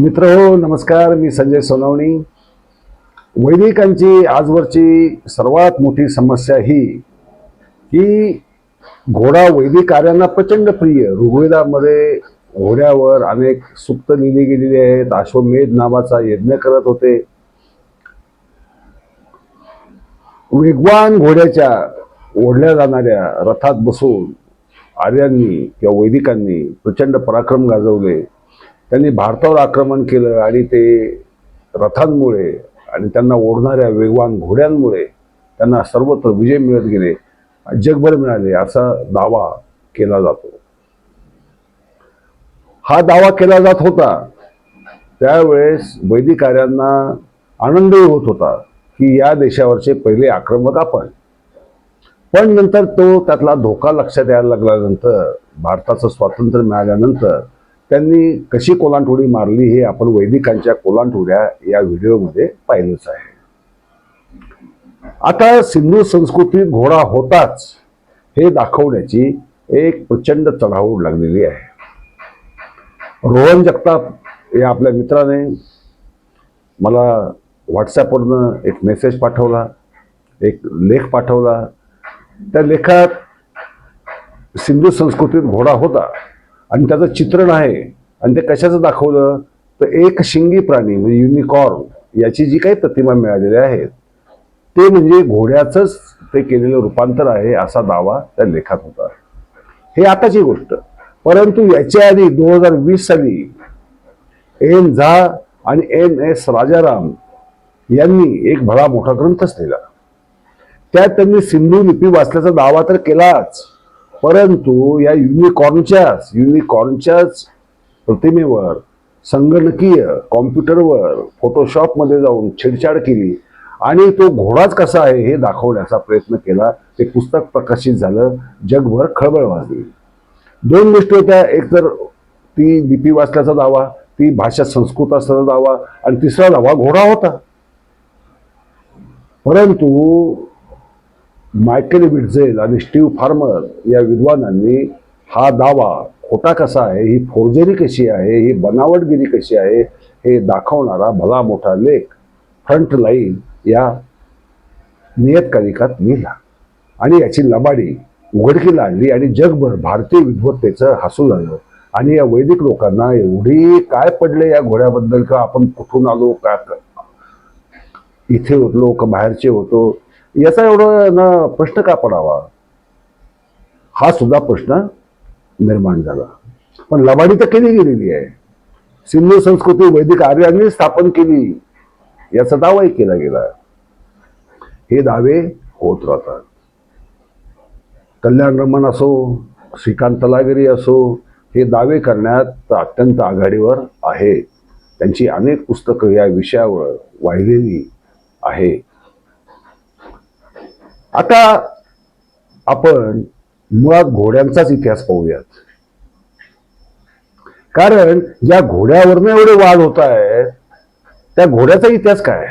मित्र हो नमस्कार मी संजय सोनावणी. वैदिकांची आजवरची सर्वात मोठी समस्या ही की घोडा वैदिक आर्यांना प्रचंड प्रिय. ऋग्वेदामध्ये घोड्यावर अनेक सुप्त लिहिली गेलेली आहेत. अश्वमेध नावाचा यज्ञ करत होते. वेगवान घोड्याच्या ओढल्या जाणाऱ्या रथात बसून आर्यांनी किंवा वैदिकांनी प्रचंड पराक्रम गाजवले. त्यांनी भारतावर आक्रमण केलं आणि ते रथांमुळे आणि त्यांना ओढणाऱ्या वेगवान घोड्यांमुळे त्यांना सर्वत्र विजय मिळत गेले जगभर मिळाले असा दावा केला जातो. हा दावा केला जात होता. त्यावेळेस वैदिकाऱ्यांना आनंदही होत होता की या देशावरचे पहिले आक्रमक आपण. पण नंतर तो त्यातला धोका लक्षात यायला लागल्यानंतर भारताचं स्वातंत्र्य मिळाल्यानंतर त्यांनी कशी कोलांठोडी मारली हे आपण वैदिकांच्या कोलांठोड्या या व्हिडिओमध्ये पाहिलंच आहे. आता सिंधू संस्कृतीत घोडा होताच हे दाखवण्याची एक प्रचंड चढाओढ लागलेली आहे. रोहन जगताप या आपल्या मित्राने मला व्हॉट्सॲपवरनं एक मेसेज पाठवला एक लेख पाठवला. त्या लेखात सिंधू संस्कृतीत घोडा होता. आणि त्याचं चित्रण आहे. आणि ते कशाचं दाखवलं? तर एक शिंगी प्राणी म्हणजे युनिकॉर्न याची जी काही प्रतिमा मिळालेली आहे ते म्हणजे घोड्याचंच ते केलेलं रूपांतर आहे असा दावा त्या लेखात होता. हे आताची गोष्ट. परंतु याच्या आधी दोन हजार वीस साली एन झा आणि एन एस राजाराम यांनी एक भला मोठा ग्रंथच लिहिला. त्यात त्यांनी सिंधू लिपी वाचल्याचा दावा तर केलाच. परंतु या युनिकॉर्नच्याच युनिकॉर्नच्याच प्रतिमेवर संगणकीय कॉम्प्युटरवर फोटोशॉपमध्ये जाऊन छेडछाड केली आणि तो घोडाच कसा आहे हे दाखवण्याचा प्रयत्न केला ते पुस्तक प्रकाशित झालं जगभर खळबळ वाजली. दोन गोष्टी होत्या एक तर ती लिपी वाचल्याचा दावा ती भाषा संस्कृत असल्याचा दावा आणि तिसरा दावा घोडा होता. परंतु मायकेल विडझेल आणि स्टीव फार्मर या विद्वानांनी हा दावा खोटा कसा आहे ही फोर्जरी कशी आहे ही बनावटगिरी कशी आहे हे दाखवणारा भला मोठा लेख फ्रंट लाईन या नियतकालिकात लिहिला. आणि याची लबाडी उघडकीला आणली आणि जगभर भारतीय विद्वत्तेचं हसू लागलं आणि या वैदिक लोकांना एवढी काय पडले या घोड्याबद्दल का आपण कुठून आलो का इथे होतो का बाहेरचे होतो? याचा एवढा ना प्रश्न का पडावा? हा सुद्धा प्रश्न निर्माण झाला. पण लबाडी तर केली गेलेली आहे. सिंधू संस्कृती वैदिक आर्यांनी स्थापन केली. याचा दावाही केला गेला. हे दावे होत राहतात. कल्याण रमण असो श्रीकांत तलागिरी असो हे दावे करण्यात अत्यंत आघाडीवर आहे त्यांची अनेक पुस्तकं या विषयावर वाहिलेली आहे आता आपण मुळात घोड्यांचाच इतिहास पाहूयात. कारण ज्या घोड्यावरनं एवढे वाद होत आहेत त्या घोड्याचा इतिहास काय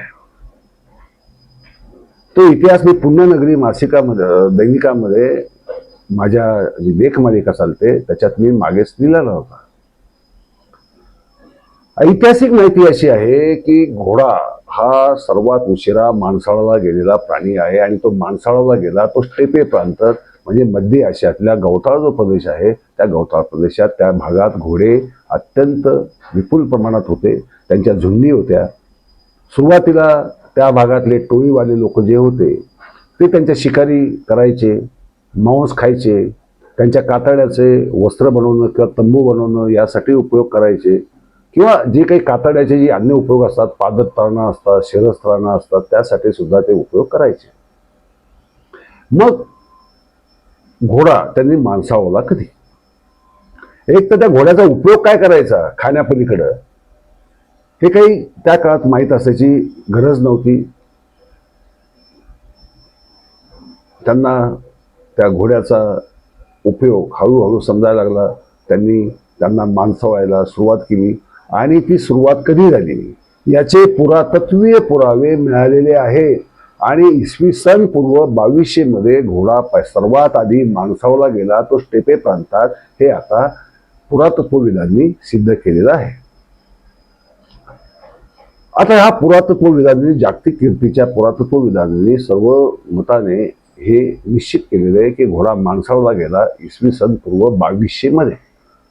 तो इतिहास मी पुण्यनगरी मासिकामध्ये दैनिकामध्ये माझ्या जी लेख मालिका चालते त्याच्यात मी मागेच लिहिलेला होता. ऐतिहासिक माहिती अशी आहे की घोडा हा सर्वात उशिरा माणसाळाला गेलेला प्राणी आहे आणि तो माणसाळाला गेला तो स्टेपे प्रांत म्हणजे मध्य आशियातल्या गवताळ जो प्रदेश आहे त्या गवताळ प्रदेशात त्या भागात घोडे अत्यंत विपुल प्रमाणात होते त्यांच्या झुंडी होत्या. सुरुवातीला त्या भागातले टोळीवाले लोक जे होते ते त्यांच्या शिकारी करायचे मांस खायचे त्यांच्या कातड्याचे वस्त्र बनवणं किंवा तंबू बनवणं यासाठी उपयोग करायचे. किंवा जे काही कातड्याचे जे अन्य उपयोग असतात पादत्राणा असतात शिरस्त्राणा असतात त्यासाठी सुद्धा ते उपयोग करायचे. मग घोडा त्यांनी माणसावला कधी? एक तर त्या घोड्याचा उपयोग काय करायचा खाण्यापलीकडं? हे काही त्या काळात माहीत असायची गरज नव्हती. त्यांना त्या घोड्याचा उपयोग हळूहळू समजायला लागला. त्यांनी त्यांना माणसं व्हायला सुरुवात केली. आणि ती सुरुवात कधी झाली? याचे पुरातत्वीय पुरावे मिळालेले आहेत आणि इसवी सन पूर्व बावीसशे मध्ये घोडा सर्वात आधी माणसावला गेला. तो स्टेपे प्रांतात हे आता पुरातत्वविदांनी सिद्ध केलेलं आहे. आता ह्या पुरातत्वविदांनी जागतिक कीर्तीच्या पुरातत्व सर्व मताने हे निश्चित केलेलं आहे की घोडा माणसावला गेला इसवी सन पूर्व बावीसशे मध्ये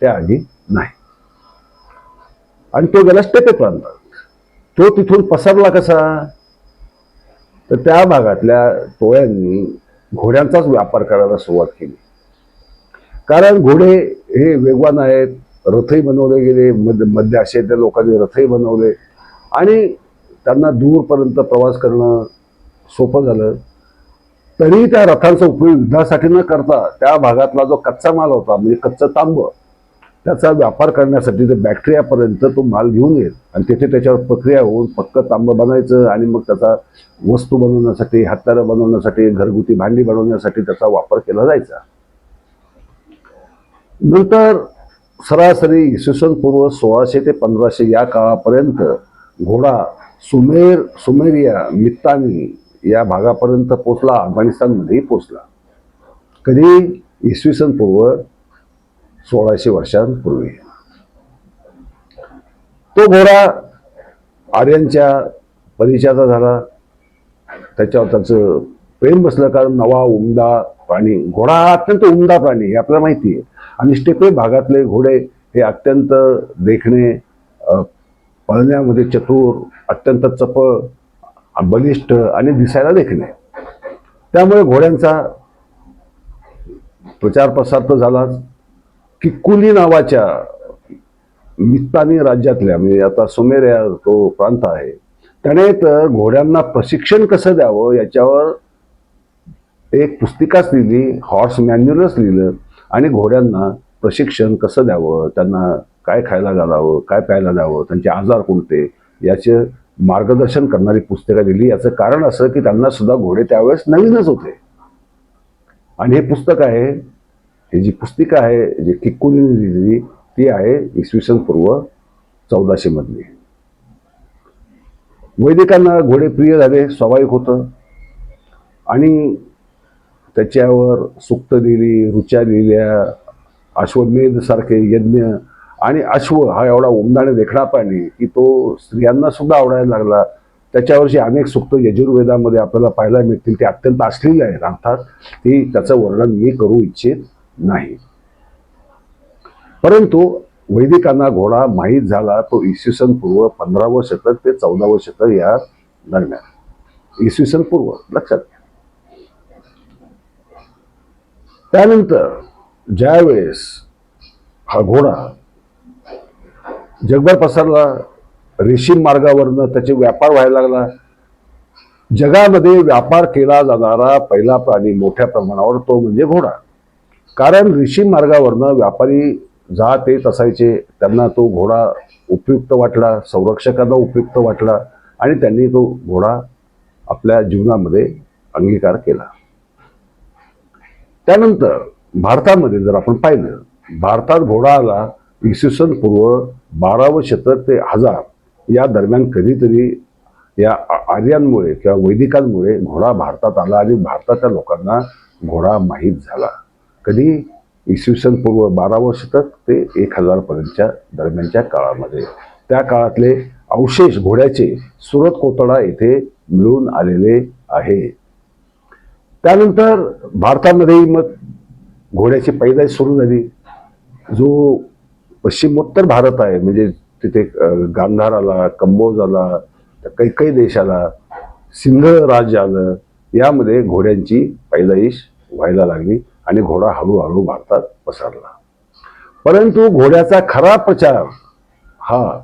त्याआधी नाही. आणि तो गेला स्टेपे प्रांतात तो तिथून पसरला कसा? तर त्या भागातल्या टोळ्यांनी घोड्यांचाच व्यापार करायला सुरुवात केली. कारण घोडे हे वेगवान आहेत रथही बनवले गेले मध्य मध्य आशियातल्या लोकांनी रथही बनवले. आणि त्यांना दूरपर्यंत प्रवास करणं सोपं झालं. तरी त्या रथांचा उपयोग युद्धासाठी न करता त्या भागातला जो कच्चा माल होता म्हणजे कच्चं तांब त्याचा व्यापार करण्यासाठी ते बॅक्टेरियापर्यंत तो माल घेऊन येईल. आणि तिथे त्याच्यावर प्रक्रिया होऊन पक्क तांबं बनायचं आणि मग त्याचा वस्तू बनवण्यासाठी हत्यारं बनवण्यासाठी घरगुती भांडी बनवण्यासाठी त्याचा वापर केला जायचा. नंतर सरासरी इसवी सन पूर्व सोळाशे ते पंधराशे या काळापर्यंत घोडा सुमेर सुमेरिया मित्तानी या भागापर्यंत पोचला अफगाणिस्तानमध्येही पोचला. कधी? इसवी सन पूर्व सोळाशे वर्षांपूर्वी. तो घोडा आर्यांच्या परिचयाचा झाला. त्याच्यावर त्याचं प्रेम बसलं कारण नवा उमदा प्राणी घोडा हा अत्यंत उमदा प्राणी हे आपल्याला माहिती आहे. आणि स्टेपे भागातले घोडे हे अत्यंत देखणे पळण्यामध्ये चतुर अत्यंत चपळ बलिष्ठ आणि दिसायला देखणे. त्यामुळे घोड्यांचा प्रचार प्रसार तर झालाच. किक्कुली नावाच्या मित्तानी राज्यातल्या म्हणजे आता सुमेरिया तो प्रांत आहे त्याने तर घोड्यांना प्रशिक्षण कसं द्यावं याच्यावर एक पुस्तिकाच लिहिली हॉर्स मॅन्युअलच लिहिलं आणि घोड्यांना प्रशिक्षण कसं द्यावं त्यांना काय खायला घालावं काय प्यायला द्यावं त्यांचे आजार कोणते याचे मार्गदर्शन करणारी पुस्तकं दिली याचं कारण असं की त्यांना सुद्धा घोडे त्यावेळेस नवीनच होते. आणि हे पुस्तक आहे ही जी पुस्तिका आहे जी किक्कुलीने लिहिलेली ती आहे इसवी सन पूर्व चौदाशे मधली. वैदिकांना घोडे प्रिय झाले स्वाभाविक होतं. आणि त्याच्यावर सुक्त लिहिली रुच्या लिहिल्या अश्वमेध सारखे यज्ञ आणि अश्व हा एवढा उमदाने देखणा पाणी की तो स्त्रियांना सुद्धा आवडायला लागला. त्याच्यावरची अनेक सुक्त यजुर्वेदामध्ये आपल्याला पाहायला मिळतील ते अत्यंत असलेले आहेत. अर्थात ती त्याचं वर्णन मी करू इच्छित नाही. परंतु वैदिकांना घोडा माहीत झाला तो इसवी सन पूर्व पंधरावं शतक ते चौदावं शतक या दरम्यान. इसवी सन पूर्व लक्षात घ्या. त्यानंतर ज्यावेळेस हा घोडा जगभर पसरला रेशीम मार्गावरनं त्याचे व्यापार व्हायला लागला जगामध्ये व्यापार केला जाणारा पहिला प्राणी मोठ्या प्रमाणावर तो म्हणजे घोडा. कारण रेशीम मार्गावरनं व्यापारी जात येत असायचे त्यांना तो घोडा उपयुक्त वाटला संरक्षकांना उपयुक्त वाटला आणि त्यांनी तो घोडा आपल्या जीवनामध्ये अंगीकार केला. त्यानंतर भारतामध्ये जर आपण पाहिलं भारतात घोडा आला इसवी सन पूर्व बारावं शतक ते हजार या दरम्यान कधीतरी या आर्यांमुळे किंवा वैदिकांमुळे घोडा भारतात आला आणि भारताच्या लोकांना घोडा माहीत झाला. कधी इसवी सन पूर्व बारावं शतक ते एक हजारपर्यंतच्या दरम्यानच्या काळामध्ये. त्या काळातले अवशेष घोड्याचे सुरत कोतडा येथे मिळून आलेले आहे. त्यानंतर भारतामध्येही मग घोड्याची पैदाश सुरू झाली. जो पश्चिमोत्तर भारत आहे म्हणजे तिथे गांधार आला कंबोज आला तर काही काही देश आला सिंध राज्य आलं यामध्ये घोड्यांची पैदाईश व्हायला लागली. आणि घोडा हळूहळू भारतात पसरला. परंतु घोड्याचा खरा प्रचार हा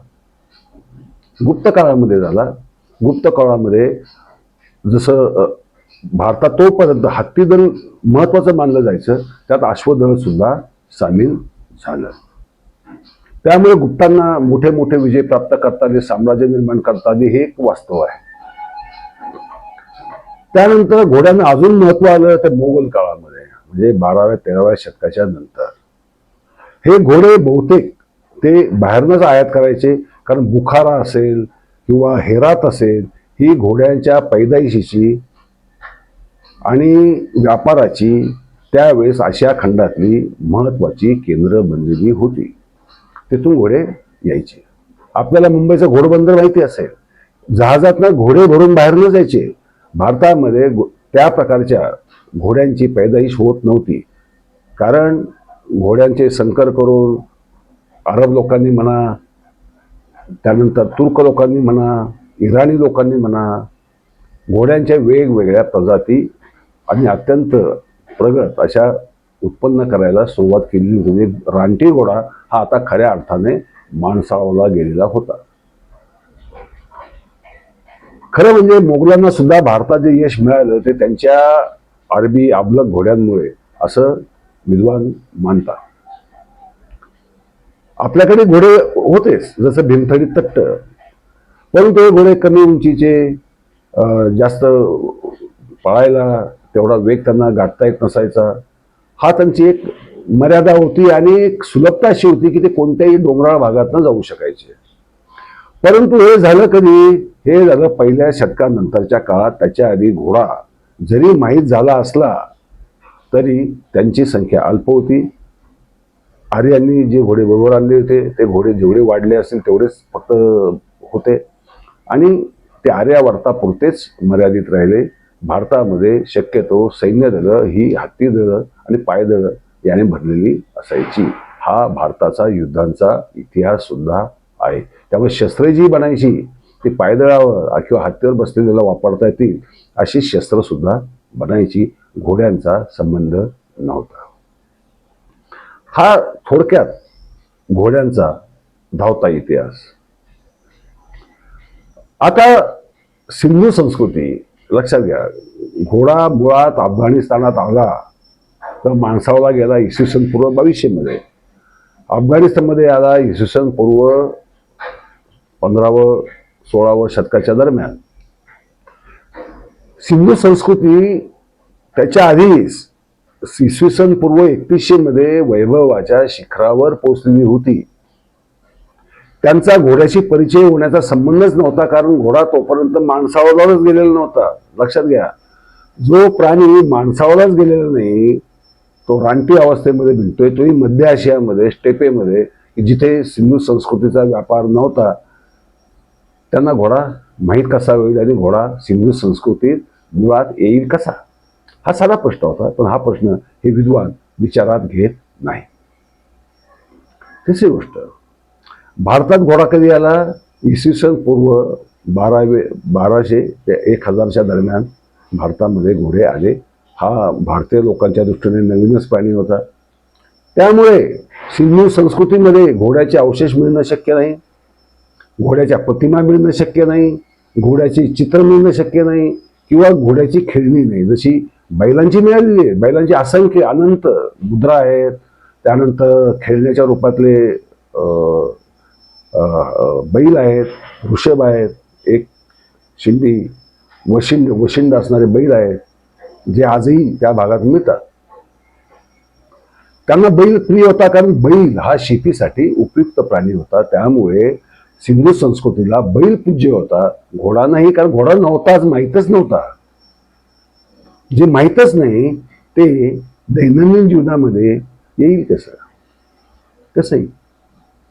गुप्त काळामध्ये झाला. गुप्त काळामध्ये जसं भारतात तोपर्यंत हत्तीदल महत्वाचं मानलं जायचं त्यात अश्वदल सुद्धा सामील झालं. त्यामुळे गुप्तांना मोठे मोठे विजय प्राप्त करताना साम्राज्य निर्माण करताना हे एक वास्तव आहे. त्यानंतर घोड्यांना अजून महत्त्व आलं त्या मोगल काळामध्ये. म्हणजे बाराव्या तेराव्या शतकाच्या नंतर. हे घोडे बहुतेक ते बाहेरनच आयात करायचे. कारण बुखारा असेल किंवा हेरात असेल ही घोड्यांच्या पैदाइशीची आणि व्यापाराची त्यावेळेस आशिया खंडातली महत्त्वाची केंद्र बनलेली होती. तिथून घोडे यायचे. आपल्याला मुंबईचं घोडबंदर माहिती असेल. जहाजातनं घोडे भरून बाहेरनं जायचे भारतामध्ये त्या प्रकारच्या घोड्यांची पैदाईश होत नव्हती. कारण घोड्यांचे संकर करून अरब लोकांनी म्हणा त्यानंतर तुर्क लोकांनी म्हणा इराणी लोकांनी म्हणा घोड्यांच्या वेगवेगळ्या प्रजाती आणि अत्यंत प्रगत अशा उत्पन्न करायला सुरुवात केली होती. म्हणजे रानटी घोडा हा आता खऱ्या अर्थाने माणसावला गेलेला होता. खरं म्हणजे मोगलांना सुद्धा भारतात जे यश मिळालं ते त्यांच्या अरबी अबलक घोड्यांमुळे असं विद्वान मानतात. आपल्याकडे घोडे होतेच जसं भीमथडी तट्ट. परंतु हे घोडे कमी उंचीचे जास्त पळायला तेवढा वेग त्यांना गाठता येत नसायचा. हा त्यांची एक मर्यादा होती आणि एक सुलभता अशी होती की ते कोणत्याही डोंगराळ भागातनं जाऊ शकायचे. परंतु हे झालं कधी? हे झालं पहिल्या शतकानंतरच्या काळात त्याच्या आधी घोडा जरी माहीत झाला असला तरी त्यांची संख्या अल्प होती. आर्यांनी जे घोडे बरोबर आणले होते ते घोडे जेवढे वाढले असतील तेवढेच फक्त होते. आणि ते आर्यावर्तापुरतेच मर्यादित राहिले. भारतामध्ये शक्यतो सैन्यदळं ही हत्तीदळं आणि पायदळं याने भरलेली असायची. हा भारताचा युद्धांचा इतिहास सुद्धा आहे. त्यामुळे शस्त्रे जी बनायची ते पायदळावर किंवा हत्तीवर बसलेल्याला वापरता येतील अशी शस्त्र सुद्धा बनायची घोड्यांचा संबंध नव्हता. हा थोडक्यात घोड्यांचा धावता इतिहास. आता सिंधू संस्कृती लक्षात घ्या घोडा मुळात अफगाणिस्तानात आला तर माणसावला गेला इसवी सन पूर्व बावीसशेमध्ये अफगाणिस्तानमध्ये आला इसवी सन पूर्व पंधरावं सोळाव्या शतकाच्या दरम्यान. सिंधू संस्कृती त्याच्या आधीच इसवी सन पूर्व एकतीसशे मध्ये वैभवाच्या शिखरावर पोहोचलेली होती. त्यांचा घोड्याशी परिचय होण्याचा संबंधच नव्हता कारण घोडा तोपर्यंत माणसावरच गेलेला नव्हता. लक्षात घ्या जो प्राणी माणसावरच गेलेला नाही तो रानटी अवस्थेमध्ये भिंतोय तोही मध्य आशियामध्ये स्टेपेमध्ये जिथे सिंधू संस्कृतीचा व्यापार नव्हता. त्यांना घोडा माहीत कसा होईल आणि घोडा सिंधू संस्कृतीत मुळात येईल कसा? हा साधा प्रश्न होता पण हा प्रश्न हे विद्वान विचारात घेत नाही. तिसरी गोष्ट भारतात घोडा कधी आला? इसवी सन पूर्व बारावे बाराशे ते एक हजारच्या दरम्यान भारतामध्ये घोडे आले. हा भारतीय लोकांच्या दृष्टीने नवीनच प्राणी होता. त्यामुळे सिंधू संस्कृतीमध्ये घोड्याचे अवशेष मिळणं शक्य नाही. घोड्याच्या प्रतिमा मिळणं शक्य नाही घोड्याची चित्र मिळणं शक्य नाही किंवा घोड्याची खेळणी नाही. जशी बैलांची मिळालेली आहे बैलांची असंख्य अनंत मुद्रा आहेत. त्यानंतर खेळण्याच्या रूपातले बैल आहेत वृषभ आहेत एक शिंदी वशिंड वशिंड असणारे बैल आहेत जे आजही त्या भागात मिळतात. त्यांना बैल प्रिय होता कारण बैल हा शेतीसाठी उपयुक्त प्राणी होता. त्यामुळे सिंधू संस्कृतीला बैल पूज्य होता. घोडा नाही कारण घोडा नव्हताच माहीतच नव्हता. जे माहीतच नाही ते दैनंदिन जीवनामध्ये येईल कसं? कसं येईल?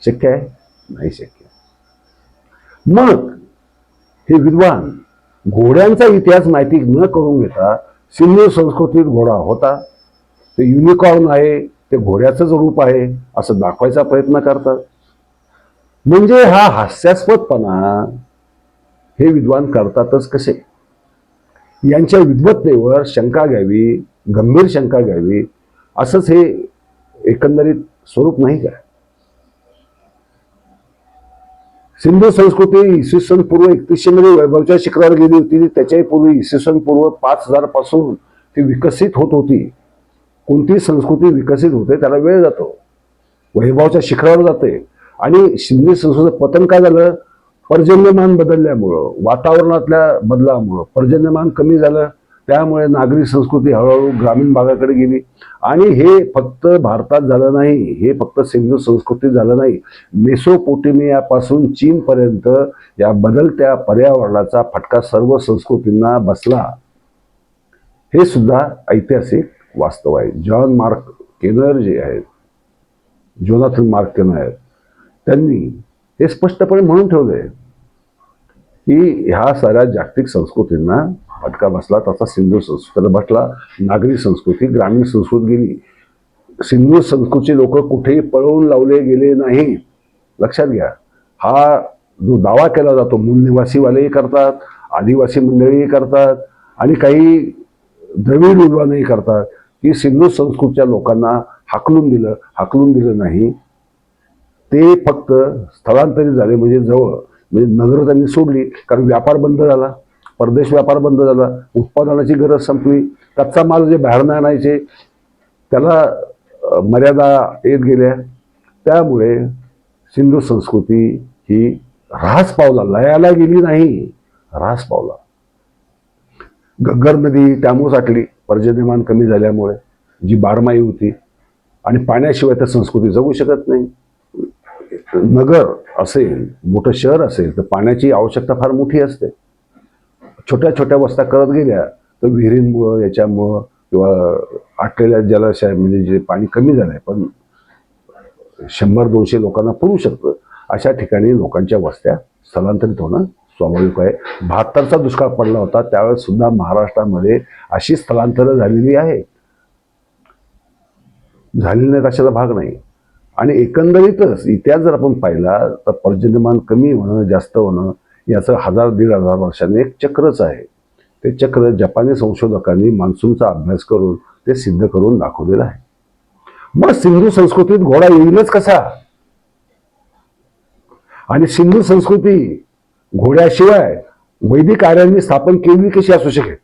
शक्य आहे? नाही शक्य. मग हे विद्वान घोड्यांचा इतिहास माहिती न करून घेता सिंधू संस्कृतीत घोडा होता. ते युनिकॉर्न आहे ते घोड्याचंच रूप आहे असं दाखवायचा प्रयत्न करतात. म्हणजे हा हास्यास्पदपणा हे विद्वान करतातच कसे? यांच्या विद्वत्तेवर शंका घ्यावी गंभीर शंका घ्यावी असंच हे एकंदरीत स्वरूप नाही का? सिंधू संस्कृती इसवी सन पूर्व एकतीसशे मध्ये वैभवच्या शिखरावर गेली होती. त्याच्याही पूर्वी इसवी सन पूर्व पाच हजारपासून ती विकसित होत होती. कोणती संस्कृती विकसित होते त्याला वेळ जातो. वैभवच्या शिखरावर जाते. आणि सिंधू संस्कृतीचं पतन काय झालं? पर्जन्यमान बदलल्यामुळं वातावरणातल्या बदलामुळं पर्जन्यमान कमी झालं. त्यामुळे नागरी संस्कृती हळूहळू ग्रामीण भागाकडे गेली. आणि हे फक्त भारतात झालं नाही हे फक्त सिंधू संस्कृतीत झालं नाही. मेसोपोटेमियापासून चीनपर्यंत या बदलत्या पर्यावरणाचा फटका सर्व संस्कृतींना बसला. हे सुद्धा ऐतिहासिक वास्तव आहे. जॉन मार्क केनर जे आहेत जोनाथन मार्क केनर आहेत त्यांनी हे स्पष्टपणे म्हणून ठेवलंय की ह्या साऱ्या जागतिक संस्कृतींना फटका बसला तसा सिंधू संस्कृतीला बसला नागरी संस्कृती ग्रामीण संस्कृती गेली. सिंधू संस्कृती लोक कुठेही पळवून लावले गेले नाही. लक्षात घ्या हा जो दावा केला जातो मूल निवासीवालेही करतात आदिवासी मंडळीही करतात आणि काही द्रविड उद्वानही करतात की सिंधू संस्कृतीच्या लोकांना हाकलून दिलं हाकलून दिलं नाही. ते फक्त स्थलांतरित झाले म्हणजे जवळ म्हणजे नगर त्यांनी सोडली कारण व्यापार बंद झाला परदेश व्यापार बंद झाला उत्पादनाची गरज संपली. कच्चा माल जे बाहेर आणायचे त्याला मर्यादा येत गेल्या. त्यामुळे सिंधू संस्कृती ही ऱ्हास पावला लयाला गेली नाही ऱ्हास पावला. गग्गर नदी त्यामुळे साठली पर्जन्यमान कमी झाल्यामुळे जी बारमाही होती आणि पाण्याशिवाय त्या संस्कृती जगू शकत नाही. नगर असेल मोठं शहर असेल तर पाण्याची आवश्यकता फार मोठी असते. छोट्या छोट्या वस्त्या करत गेल्या तर विहिरींमुळं याच्यामुळं किंवा आटलेल्या जलाशय म्हणजे जे पाणी कमी झालंय पण शंभर दोनशे लोकांना पुरू शकतं. अशा ठिकाणी लोकांच्या वस्त्या स्थलांतरित होणं स्वाभाविक आहे. बहात्तरचा दुष्काळ पडला होता त्यावेळेस सुद्धा महाराष्ट्रामध्ये अशी स्थलांतरं झालेली आहेत. झालेली नाही अशाचा भाग नाही. आणि एकंदरीतच इतिहास जर आपण पाहिला तर पर्जन्यमान कमी होणं जास्त होणं याचं हजार दीड हजार वर्षांनी एक चक्रच आहे. ते चक्र जपानी संशोधकांनी मान्सूनचा अभ्यास करून ते सिद्ध करून दाखवलेलं आहे. मग सिंधू संस्कृतीत घोडा येईलच कसा? आणि सिंधू संस्कृती घोड्याशिवाय वैदिक आर्यांनी स्थापन केली कशी असू शकेल?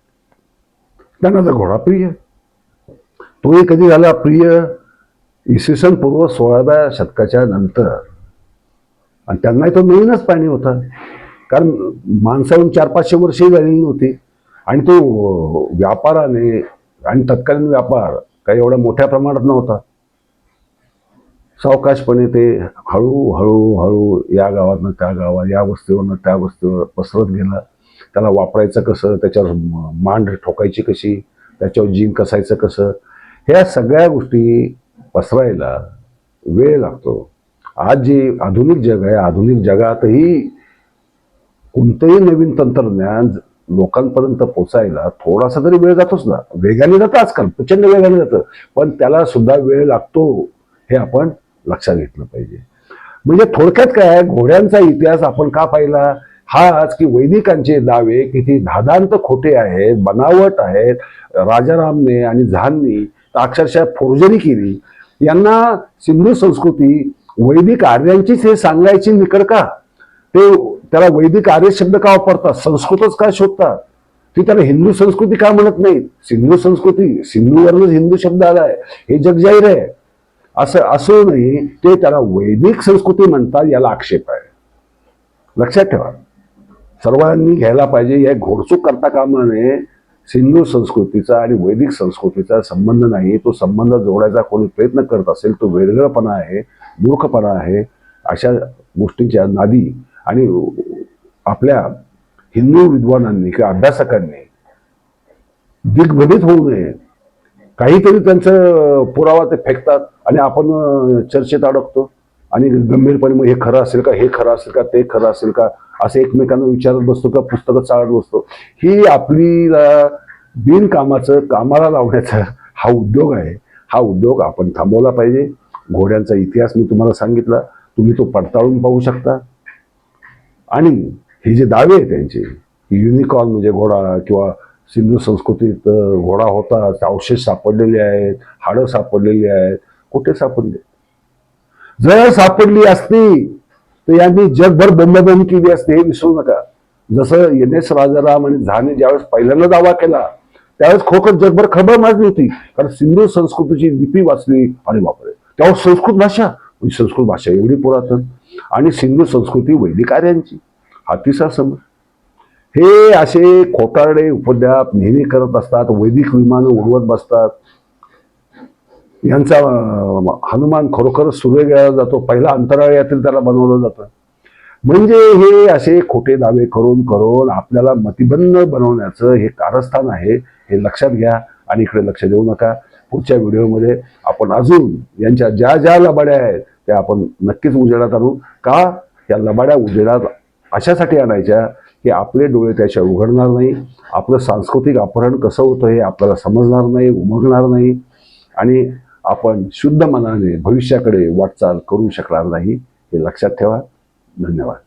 त्यांना तर घोडा प्रिय. तोही कधी झाला प्रिय? इसवी सन पूर्व सोळाव्या शतकाच्या नंतर. आणि त्यांनाही तो नवीनच पाणी होता. कारण माणसाहून चार पाचशे वर्षे झालेली नव्हती आणि तो व्यापाराने आणि तत्कालीन व्यापार काही एवढ्या मोठ्या प्रमाणात नव्हता. सावकाशपणे ते हळू हळू हळू या गावातनं त्या गावात या वस्तीवरनं त्या वस्तीवर पसरत गेला. त्याला वापरायचं कसं? त्याच्यावर मांड ठोकायची कशी? त्याच्यावर जीन कसायचं कसं? ह्या सगळ्या गोष्टी पसरायला वेळ लागतो. आज जे आधुनिक जग आहे आधुनिक जगातही कोणतंही नवीन तंत्रज्ञान लोकांपर्यंत पोचायला थोडासा तरी वेळ जातोच ना. वेगाने जातं आजकाल प्रचंड वेगाने जातं. पण त्याला सुद्धा वेळ लागतो हे आपण लक्षात घेतलं पाहिजे. म्हणजे थोडक्यात काय घोड्यांचा इतिहास आपण का पाहिला? हाच की वैदिकांचे दावे किती धादांत खोटे आहेत बनावट आहेत. राजारामने आणि झांनी तर अक्षरशः फोर्जरी केली. यांना सिंधू संस्कृती वैदिक आर्यांचीच हे सांगायची निकड का? ते त्याला वैदिक आर्य शब्द का वापरतात? संस्कृतच का शोधतात? ती त्याला हिंदू संस्कृती का म्हणत नाही सिंधू संस्कृती सिंधूवरूनच हिंदू शब्द आलाय. हे जग जाहीर आहे. असं असूनही ते त्याला वैदिक संस्कृती म्हणतात याला आक्षेप आहे. लक्षात ठेवा. सर्वांनी घ्यायला पाहिजे या घोडचूक करता कामा नये. सिंधू संस्कृतीचा आणि वैदिक संस्कृतीचा संबंध नाही. तो संबंध जोडायचा कोणी प्रयत्न करत असेल तो वेगळेपणा आहे मूर्खपणा आहे अशा गोष्टींच्या नादी. आणि आपल्या हिंदू विद्वानांनी किंवा अभ्यासकांनी दिग्भ्रमित होऊ नये. काहीतरी त्यांचं पुरावा ते फेकतात आणि आपण चर्चेत अडकतो. आणि गंभीरपणे मग हे खरं असेल का हे खरं असेल का ते खरं असेल का असं एकमेकांना विचारत बसतो का पुस्तकं चालत बसतो. ही आपली बिनकामाचं कामाला लावण्याचा हा उद्योग आहे. हा उद्योग आपण थांबवला पाहिजे. घोड्यांचा इतिहास मी तुम्हाला सांगितला. तुम्ही तो पडताळून पाहू शकता. आणि हे जे दावे आहेत त्यांचे युनिकॉर्न म्हणजे घोडा किंवा सिंधू संस्कृतीत घोडा होता ते अवशेष सापडलेले आहेत हाडं सापडलेली आहेत कुठे सापडले? जर सापडली असती तर यांनी जगभर बंदबंद केली असते हे विसरू नका. जसं एन एस राजाराम आणि झाने ज्यावेळेस पहिल्यांदा दावा केला त्यावेळेस खोकत जगभर खबर माजली होती. कारण सिंधू संस्कृतीची लिपी वाचली आणि वापरली त्यावर संस्कृत भाषा म्हणजे संस्कृत भाषा एवढी पुरातन. आणि सिंधू संस्कृती वैदिक आर्यांची हा तिसरा समज हे असे खोटारडे उपद्याप नेहमी करत असतात वैदिक विमानं उडवत बसतात. यांचा हनुमान खरोखरच सुरू केला जातो पहिला अंतराळ यातील त्याला बनवलं जातं. म्हणजे हे असे खोटे दावे करून करून आपल्याला मतिबंध बनवण्याचं हे कारस्थान आहे हे लक्षात घ्या आणि इकडे लक्ष देऊ नका. पुढच्या व्हिडिओमध्ये आपण अजून यांच्या ज्या ज्या लबाड्या आहेत त्या आपण नक्कीच उजेडात आणू. का? या लबाड्या उजेडात अशासाठी आणायच्या की आपले डोळे त्याच्या उघडणार नाही आपलं सांस्कृतिक अपहरण कसं होतं हे आपल्याला समजणार नाही उमगणार नाही. आणि आपण शुद्ध मनाने भविष्याकडे वाटचाल करू शकणार नाही हे लक्षात ठेवा. धन्यवाद.